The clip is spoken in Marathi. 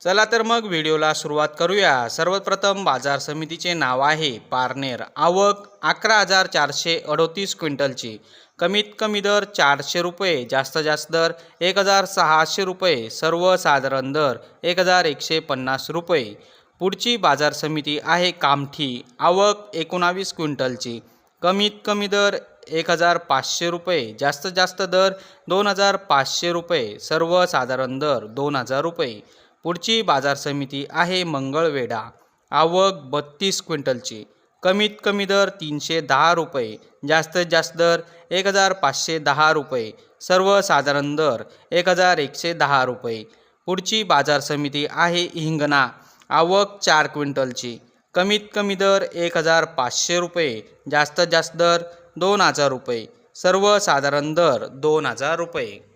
चला तर मग व्हिडिओला सुरुवात करूया. सर्वप्रथम बाजार समितीचे नाव आहे पारनेर. आवक अकरा हजार चारशे अडोतीस क्विंटलची. कमीत कमी दर चारशे रुपये जास्त जास्त दर एक हजार सहाशे रुपये सर्वसाधारण दर एक हजार एकशे पन्नास रुपये. पुढची बाजार समिती आहे कामठी. आवक एकोणावीस क्विंटलची. कमीत कमी दर एक हजार पाचशे रुपये जास्त जास्त दर दोन हजार पाचशे रुपये सर्वसाधारण दर दोन हजार रुपये. पुढची बाजार समिती आहे मंगळवेढा. आवक बत्तीस क्विंटलची. कमीत कमी दर तीनशे दहा रुपये. जास्तीत जास्त दर एक हजार पाचशे दहा रुपये. सर्वसाधारण दर एक हजार एकशे दहा रुपये. पुढची बाजार समिती आहे हिंगणा. आवक चार क्विंटलची. कमीत कमी दर एक हजार पाचशे रुपये. जास्तीत जास्त दर दोन हजार रुपये. सर्वसाधारण दर दोन हजार रुपये.